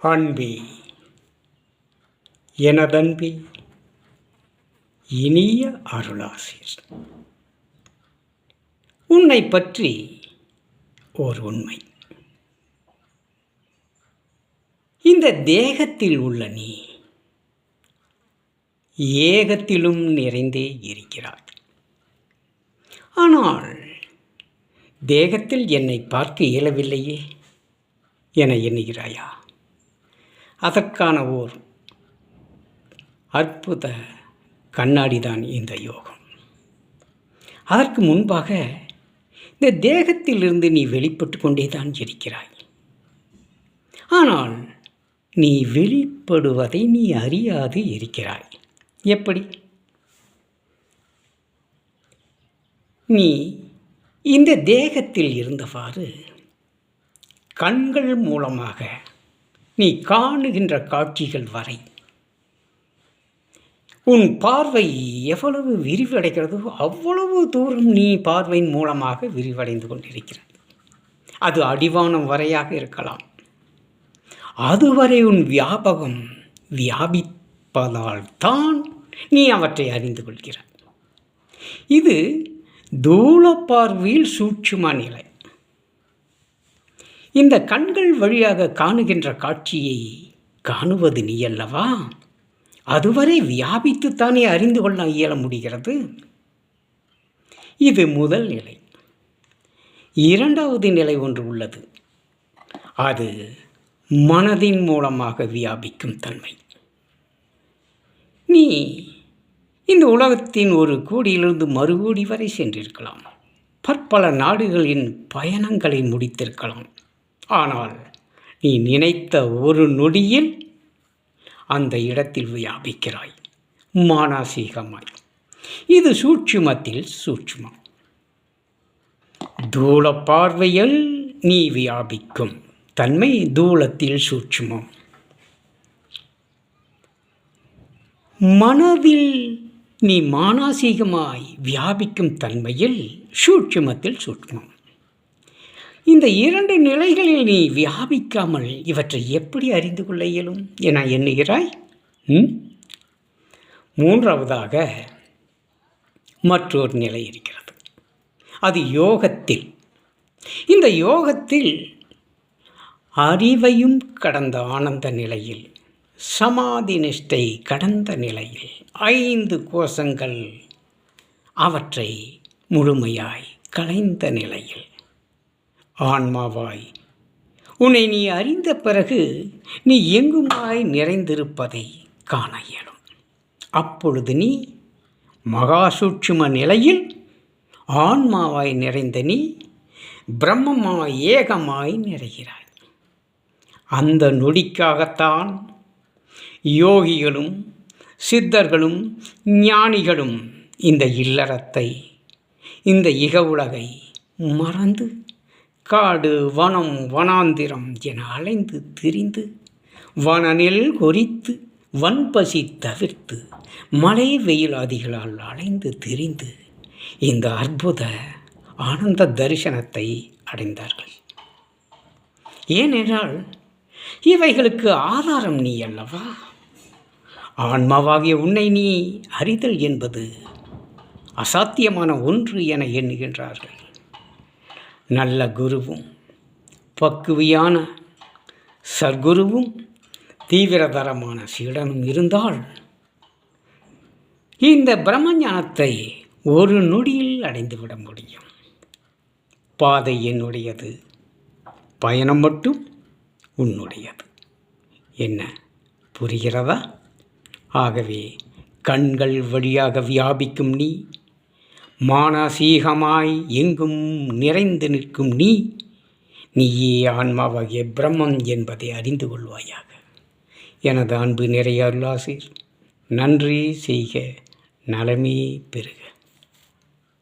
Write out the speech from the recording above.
அன்பி. எனதன்பி இனிய அருளாசிர். உன்னை பற்றி ஓர் உண்மை. இந்த தேகத்தில் உள்ள நீ ஏகத்திலும் நிறைந்தே இருக்கிறாய். ஆனால் தேகத்தில் என்னை பார்க்க இயலவில்லையே என எண்ணுகிறாயா? அதற்கான ஓர் அற்புத கண்ணாடி தான் இந்த யோகம். அதற்கு முன்பாக இந்த தேகத்திலிருந்து நீ வெளிப்பட்டு கொண்டே தான் இருக்கிறாய். ஆனால் நீ வெளிப்படுவதை நீ அறியாது இருக்கிறாய். எப்படி? நீ இந்த தேகத்தில் இருந்தவாறு கண்கள் மூலமாக நீ காணுகின்ற காட்சிகள் வரை. உன் பார்வை எவ்வளவு விரிவடைகிறதோ அவ்வளவு தூரம் நீ பார்வையின் மூலமாக விரிவடைந்து கொண்டிருக்கிறது. அது அடிவானம் வரையாக இருக்கலாம். அதுவரை உன் வியாபகம் வியாபிப்பதால் தான் நீ அவற்றை அறிந்து கொள்கிறாய். இது தூள பார்வையில் சூட்சும நிலை. இந்த கண்கள் வழியாக காணுகின்ற காட்சியை காணுவது நீ அல்லவா? அதுவரை வியாபித்துத்தானே அறிந்து கொள்ள இயல முடிகிறது. இது முதல் நிலை. இரண்டாவது நிலை ஒன்று உள்ளது. அது மனதின் மூலமாக வியாபிக்கும் தன்மை. நீ இந்த உலகத்தின் ஒரு கோடியிலிருந்து மறுகோடி வரை சென்றிருக்கலாம். பற்பல நாடுகளின் பயணங்களை முடித்திருக்கலாம். ஆனால் நீ நினைத்த ஒரு நொடியில் அந்த இடத்தில் வியாபிக்கிறாய். மானசீகமாய். இது சூட்சுமத்தில் சூட்சுமம். தூள பார்வையில் நீ வியாபிக்கும். தன்மை தூளத்தில் சூட்சுமம். மனதில் நீ மானசீகமாய் வியாபிக்கும் தன்மையில் சூட்சுமத்தில் சூட்சுமம். இந்த இரண்டு நிலைகளில் நீ வியாபிக்காமல் இவற்றை எப்படி அறிந்து கொள்ள இயலும் என எண்ணுகிறாய்? மூன்றாவதாக மற்றொரு நிலை இருக்கிறது. அது யோகத்தில். இந்த யோகத்தில் அறிவையும் கடந்த ஆனந்த நிலையில் சமாதி நிஷ்டை கடந்த நிலையில் ஐந்து கோஷங்கள் அவற்றை முழுமையாய் கலைந்த நிலையில் ஆன்மாவாய். உன்னை நீ அறிந்த பிறகு நீ எங்குமாய் நிறைந்திருப்பதை காண இயலும். அப்பொழுது நீ மகாசூட்சும நிலையில் ஆன்மாவாய் நிறைந்த நீ பிரம்மமாய் ஏகமாய் நிறைகிறாய். அந்த நொடிக்காகத்தான் யோகிகளும் சித்தர்களும் ஞானிகளும் இந்த இல்லறத்தை இந்த இக உலகை மறந்து காடு வனம் வனாந்திரம் என அலைந்து திரிந்து வனனில் கொறித்து வன்பசி தவிர்த்து மழை வெயிலாதிகளால் அலைந்து திரிந்து இந்த அற்புத ஆனந்த தரிசனத்தை அடைந்தார்கள். ஏனென்றால் இவைகளுக்கு ஆதாரம் நீ அல்லவா? ஆன்மாவாகிய உன்னை நீ அறிதல் என்பது அசாத்தியமான ஒன்று என எண்ணுகின்றார்கள். நல்ல குருவும் பக்குவியான சர்க்குருவும் தீவிரதரமான சீடனும் இருந்தால் இந்த பிரம்மஞானத்தை ஒரு நொடியில் அடைந்துவிட முடியும். பாதை என்னுடையது பயணம் மட்டும் உன்னுடையது. என்ன புரிகிறதா? ஆகவே கண்கள் வழியாக வியாபிக்கும் நீ மானசீகமாய் எங்கும் நிறைந்து நிற்கும் நீ நீயே ஆன்மாவாகிய பிரம்மம் என்பதை அறிந்து கொள்வாயாக. எனது அன்பு நிறைய அருளாசிர். நன்றி செய்க நலமே பெறுக